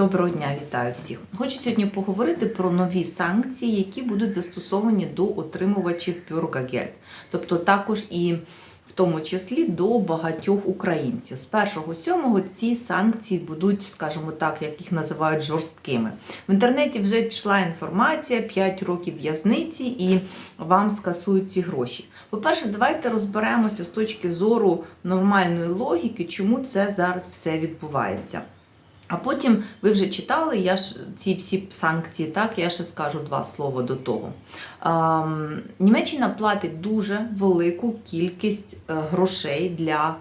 Доброго дня, вітаю всіх. Хочу сьогодні поговорити про нові санкції, які будуть застосовані до отримувачів Bürgergeld. тобто також і в тому числі до багатьох українців. З 1.7 ці санкції будуть, скажімо так, як їх називають жорсткими. В інтернеті вже пішла інформація, 5 років в'язниці і вам скасують ці гроші. По-перше, давайте розберемося з точки зору нормальної логіки, чому це зараз все відбувається. А потім ви вже читали, я ж ці всі санкції, так я ще скажу два слова до того. Ем, Німеччина платить дуже велику кількість е, грошей для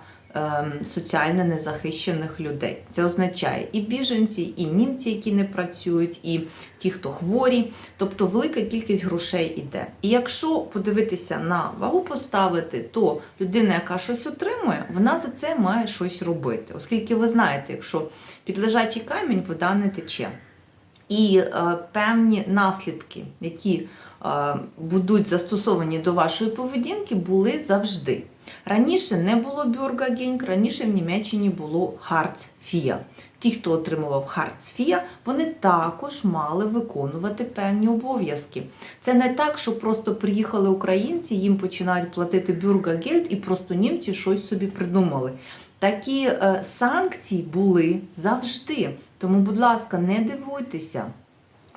соціально незахищених людей. Це означає і біженці, і німці, які не працюють, і ті, хто хворі. Тобто велика кількість грошей іде. І якщо подивитися на вагу поставити, то людина, яка щось отримує, вона за це має щось робити. Оскільки ви знаєте, якщо під лежачий камінь вода не тече. І е, певні наслідки, які е, будуть застосовані до вашої поведінки, були завжди. Раніше не було бюргагенг, раніше в Німеччині було Харцфія. Ті, хто отримував Харцфія, вони також мали виконувати певні обов'язки. Це не так, що просто приїхали українці, їм починають платити бюргагельд і просто німці щось собі придумали. Такі е, санкції були завжди. Тому, будь ласка, не дивуйтеся.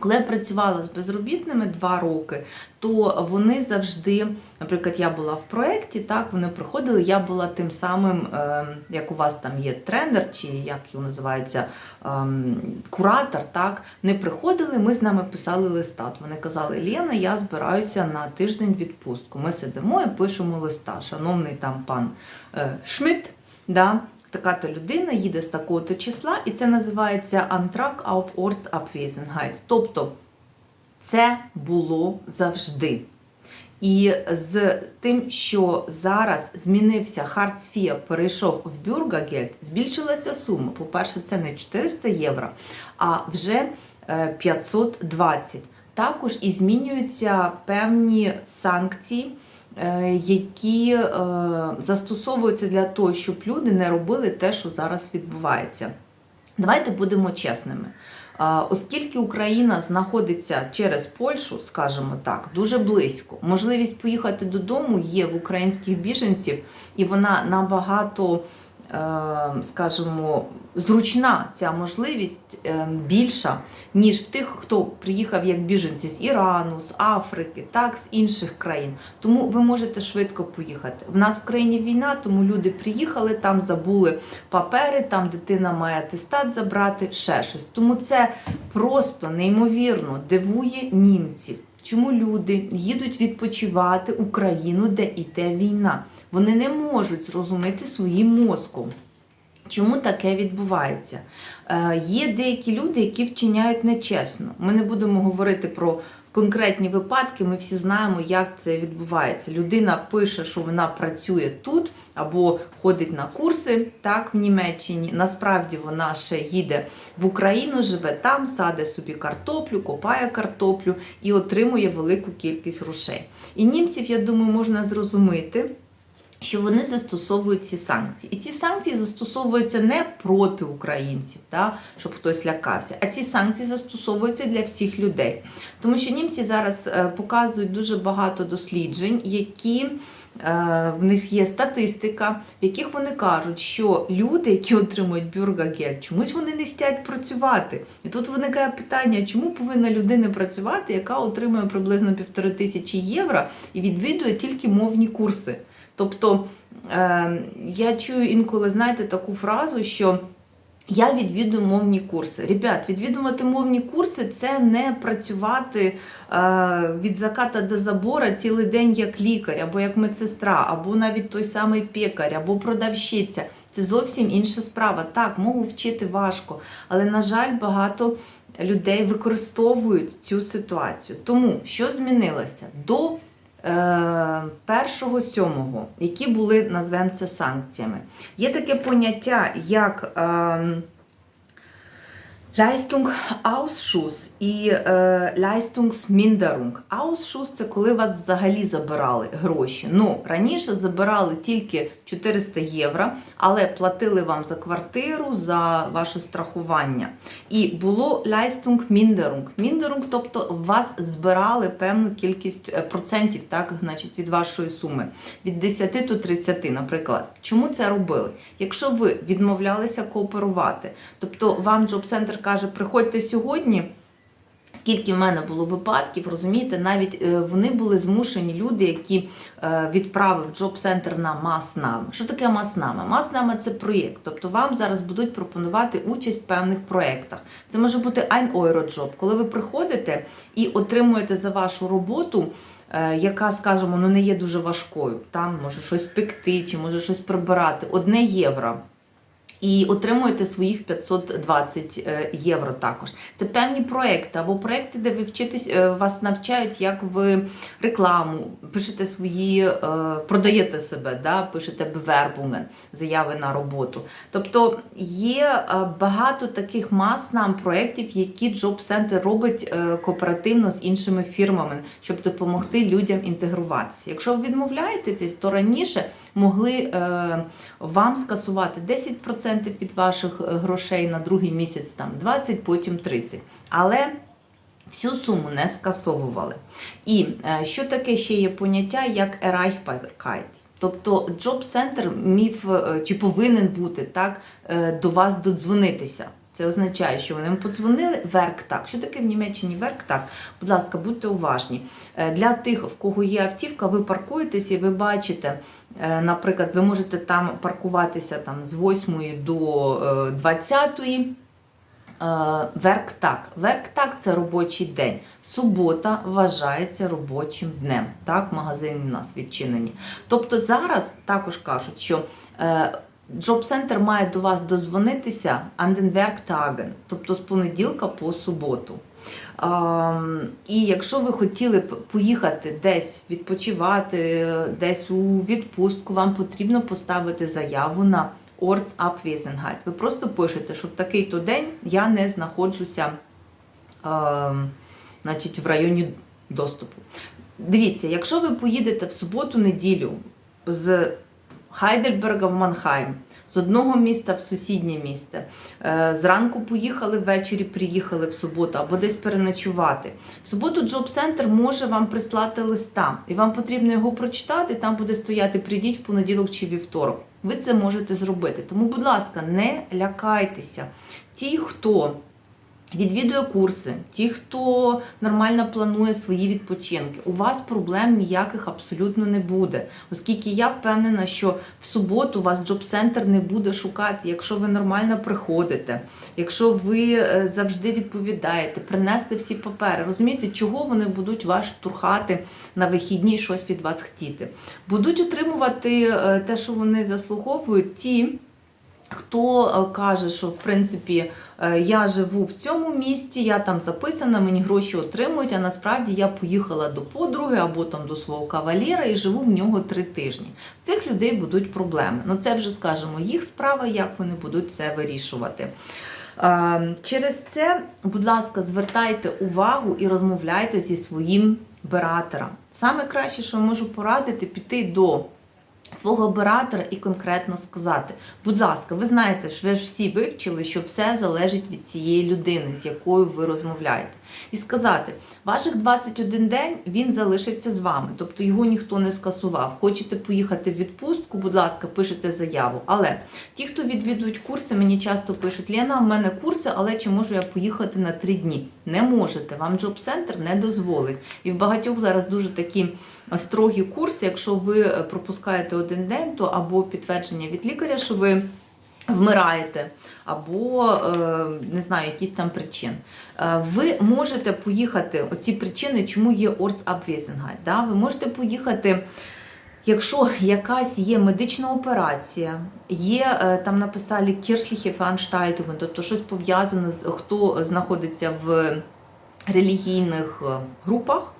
Коли я працювала з безробітними два роки, то вони завжди, наприклад, я була в проєкті, так вони приходили, я була тим самим, е, як у вас там є тренер, чи як його називається е, куратор, так не приходили, ми з нами писали листа. От Вони казали, Лена, я збираюся на тиждень відпустку. Ми сидимо і пишемо листа. Шановний там пан е, Шмидт, да, така-то людина їде з такого-то числа, і це називається Antrag auf Ortsabwesenheit. Тобто це було завжди. І з тим, що зараз змінився Хартсфія, перейшов в Бюргагельд, збільшилася сума. По-перше, це не 400 євро, а вже е, 520. Також і змінюються певні санкції, е, які е, застосовуються для того, щоб люди не робили те, що зараз відбувається. Давайте будемо чесними. Оскільки Україна знаходиться через Польщу, скажімо так, дуже близько, можливість поїхати додому є в українських біженців, і вона набагато, е, скажімо, зручна ця можливість е, більша, ніж в тих, хто приїхав як біженці з Ірану, з Африки, так, з інших країн. Тому ви можете швидко поїхати. В нас в країні війна, тому люди приїхали, там забули папери, там дитина має атестат забрати, ще щось. Тому це просто неймовірно дивує німців. Чому люди їдуть відпочивати Україну, де іде війна? Вони не можуть зрозуміти своїм мозком. Чому таке відбувається? Е, є деякі люди, які вчиняють нечесно. Ми не будемо говорити про конкретні випадки, ми всі знаємо, як це відбувається. Людина пише, що вона працює тут або ходить на курси так, в Німеччині. Насправді вона ще їде в Україну, живе там, саде собі картоплю, копає картоплю і отримує велику кількість грошей. І німців, я думаю, можна зрозуміти що вони застосовують ці санкції. І ці санкції застосовуються не проти українців, да, щоб хтось лякався, а ці санкції застосовуються для всіх людей. Тому що німці зараз е, показують дуже багато досліджень, які е, в них є статистика, в яких вони кажуть, що люди, які отримують бюргагель, чомусь вони не хочуть працювати. І тут виникає питання, чому повинна людина працювати, яка отримує приблизно півтори тисячі євро і відвідує тільки мовні курси. Тобто е, я чую інколи, знаєте, таку фразу, що я відвідую мовні курси. Ребят, відвідувати мовні курси це не працювати е, від заката до забора цілий день як лікар, або як медсестра, або навіть той самий пекар, або продавщиця. Це зовсім інша справа. Так, мову вчити важко, але, на жаль, багато людей використовують цю ситуацію. Тому що змінилося? До першого сьомого, які були, назвемо це санкціями. Є таке поняття, як е, Leistungsausschuss і е, Leistungsminderung. Ausschuss – це коли вас взагалі забирали гроші. Ну, раніше забирали тільки 400 євро, але платили вам за квартиру, за ваше страхування. І було Leistungsminderung. Minderung, тобто вас збирали певну кількість е, процентів, так, значить, від вашої суми. Від 10 до 30, наприклад. Чому це робили? Якщо ви відмовлялися кооперувати, тобто вам джоб-центр каже, приходьте сьогодні. Скільки в мене було випадків, розумієте, навіть е, вони були змушені люди, які е, відправив джоб-центр на маснами. Що таке маснами? Маснами це проєкт. Тобто вам зараз будуть пропонувати участь в певних проєктах. Це може бути ein Euro Job, коли ви приходите і отримуєте за вашу роботу. е, Яка, скажімо, ну не є дуже важкою. Там може щось пекти, чи може щось прибирати. Одне євро. І отримуєте своїх 520 е, євро також. Це певні проекти або проекти, де ви вчитесь, е, вас навчають, як ви рекламу, пишете свої, е, продаєте себе, да, пишете bewerbungen, заяви на роботу. Тобто є багато таких мас нам проєктів, які Job Center робить кооперативно з іншими фірмами, щоб допомогти людям інтегруватися. Якщо ви відмовляєтесь, то раніше могли е, вам скасувати 10% від ваших е, грошей на другий місяць, там 20, потім 30. Але всю суму не скасовували. І е, що таке ще є поняття, як Erreichbarkeit? Тобто міг е, чи повинен бути так до вас додзвонитися. Це означає, що вони подзвонили верк так. Що таке в Німеччині верк так? Будь ласка, будьте уважні. Для тих, в кого є автівка, ви паркуєтеся і ви бачите, наприклад, ви можете там паркуватися там, з 8 до е, 20. Верк так. Верк так це робочий день. Субота вважається робочим днем. Так, магазини у нас відчинені. Тобто зараз також кажуть, що е, Джоб-центр має до вас дозвонитися Werktagen, тобто з понеділка по суботу. І якщо ви хотіли б поїхати десь відпочивати, десь у відпустку, вам потрібно поставити заяву на Ortsabwesenheit. Ви просто пишете, що в такий-то день я не знаходжуся значить, в районі доступу. Дивіться, якщо ви поїдете в суботу-неділю з Хайдельберга в Манхайм, з одного міста в сусіднє місце. Зранку поїхали, ввечері приїхали в суботу або десь переночувати. В суботу джоб-центр може вам прислати листа, і вам потрібно його прочитати. Там буде стояти прийдіть в понеділок чи вівторок. Ви це можете зробити. Тому, будь ласка, не лякайтеся. Ті, хто відвідує курси, ті, хто нормально планує свої відпочинки, у вас проблем ніяких абсолютно не буде. Оскільки я впевнена, що в суботу вас джоб-центр не буде шукати, якщо ви нормально приходите, якщо ви е, завжди відповідаєте, принести всі папери. Розумієте, чого вони будуть вас штурхати на вихідні щось від вас хотіти? Будуть отримувати е, те, що вони заслуговують, ті. Хто е, каже, що в принципі е, я живу в цьому місті, я там записана, мені гроші отримують, а насправді я поїхала до подруги або там до свого кавалера і живу в нього три тижні. В цих людей будуть проблеми. Ну це вже скажемо їх справа, як вони будуть це вирішувати. Е, Через це, будь ласка, звертайте увагу і розмовляйте зі своїм бератором. Саме краще, що я можу порадити, піти до свого оператора і конкретно сказати: будь ласка, ви знаєте, що ви ж всі вивчили, що все залежить від цієї людини, з якою ви розмовляєте. І сказати, ваших 21 день він залишиться з вами, тобто його ніхто не скасував. Хочете поїхати в відпустку, будь ласка, пишете заяву. Але ті, хто відвідують курси, мені часто пишуть: Ліна, в мене курси, але чи можу я поїхати на 3 дні? Не можете, вам джоб-центр не дозволить. І в багатьох зараз дуже такі строгі курси, якщо ви пропускаєте один день, то або підтвердження від лікаря, що ви вмираєте, або е, не знаю, якісь там причин. Е, Ви можете поїхати, оці причини, чому є Ortsabwesenheit, да? Ви можете поїхати. Якщо якась є медична операція, є е, там написали Кіршліхів Veranstaltungen, тобто щось пов'язане з хто знаходиться в релігійних е, групах,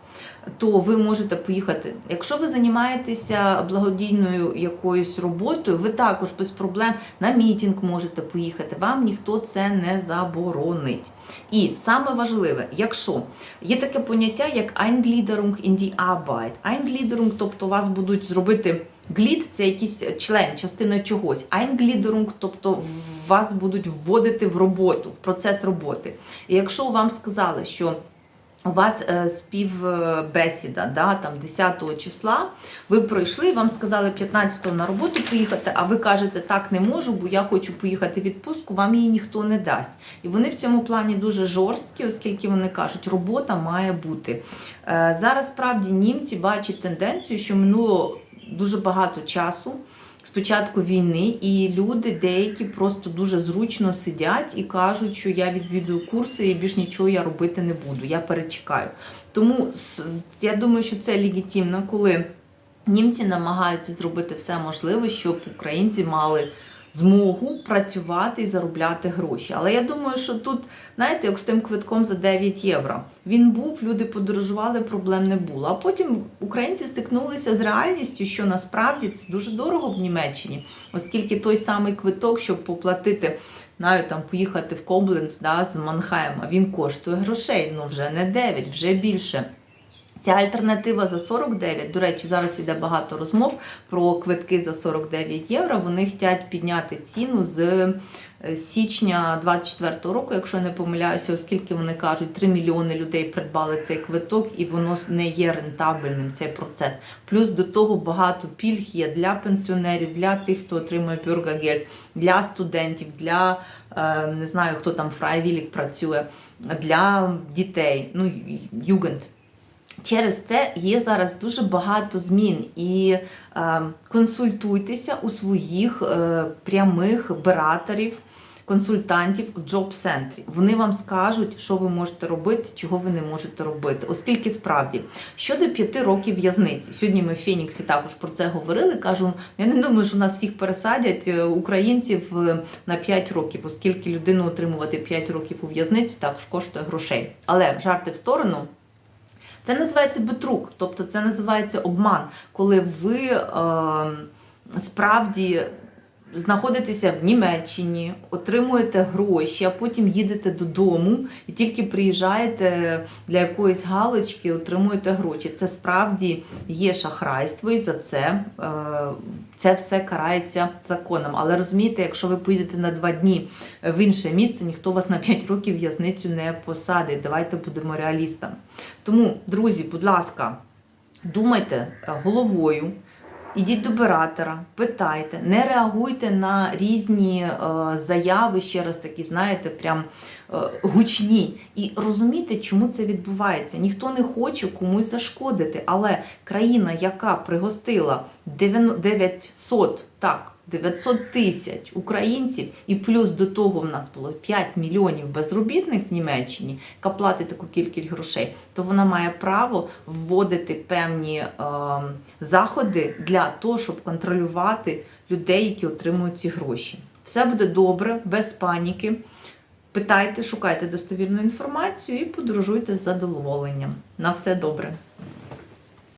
то ви можете поїхати. Якщо ви займаєтеся благодійною якоюсь роботою, ви також без проблем на мітінг можете поїхати. Вам ніхто це не заборонить. І саме важливе, якщо є таке поняття, як Eingliederung in die Arbeit. Eingliederung, тобто вас будуть зробити. Глід це якийсь член, частина чогось. Eingliederung, тобто вас будуть вводити в роботу, в процес роботи. І якщо вам сказали, що у вас е, співбесіда, да, там 10 числа, ви пройшли, вам сказали 15 на роботу поїхати, а ви кажете, так не можу, бо я хочу поїхати в відпустку, вам її ніхто не дасть. І вони в цьому плані дуже жорсткі, оскільки вони кажуть, робота має бути. Е, Зараз справді німці бачать тенденцію, що минуло дуже багато часу. З початку війни, і люди деякі просто дуже зручно сидять і кажуть, що я відвідую курси і більш нічого я робити не буду. Я перечекаю. Тому я думаю, що це легітимно, коли німці намагаються зробити все можливе, щоб українці мали змогу працювати і заробляти гроші. Але я думаю, що тут, знаєте, як з тим квитком за 9 євро. Він був, люди подорожували, проблем не було. А потім українці стикнулися з реальністю, що насправді це дуже дорого в Німеччині, оскільки той самий квиток, щоб поплатити. Навіть там поїхати в Кобленц да, з Манхайма, він коштує грошей, ну вже не 9, вже більше. Ця альтернатива за 49, до речі, зараз йде багато розмов про квитки за 49 євро. Вони хочуть підняти ціну з е, січня 24 року, якщо я не помиляюся, оскільки вони кажуть, 3 мільйони людей придбали цей квиток, і воно не є рентабельним цей процес. Плюс до того багато пільг є для пенсіонерів, для тих, хто отримує бюргагель, для студентів, для е, не знаю, хто там фрайвілік працює, для дітей, ну югенд. Через це є зараз дуже багато змін і е, консультуйтеся у своїх е, прямих бераторів, консультантів в джоб-центрі. Вони вам скажуть, що ви можете робити, чого ви не можете робити. Оскільки справді щодо п'яти років в'язниці, сьогодні ми в Фініксі також про це говорили. Кажу, я не думаю, що нас всіх пересадять е, українців е, на 5 років, оскільки людину отримувати 5 років у в'язниці також коштує грошей. Але жарти в сторону. Це називається бетрук, тобто це називається обман, коли ви е, справді знаходитеся в Німеччині, отримуєте гроші, а потім їдете додому і тільки приїжджаєте для якоїсь галочки, отримуєте гроші. Це справді є шахрайство, і за це е, це все карається законом. Але розумієте, якщо ви поїдете на два дні в інше місце, ніхто вас на 5 років в'язницю не посадить. Давайте будемо реалістами. Тому, друзі, будь ласка, думайте е, головою. Ідіть до оператора, питайте, не реагуйте на різні е, заяви, ще раз такі, знаєте, прям е, гучні. І розумійте, чому це відбувається. Ніхто не хоче комусь зашкодити, але країна, яка пригостила 900, 900 так, 900 тисяч українців, і плюс до того в нас було 5 мільйонів безробітних в Німеччині, яка платить таку кількість грошей, то вона має право вводити певні е, заходи для того, щоб контролювати людей, які отримують ці гроші. Все буде добре, без паніки. Питайте, шукайте достовірну інформацію і подорожуйте з задоволенням. На все добре.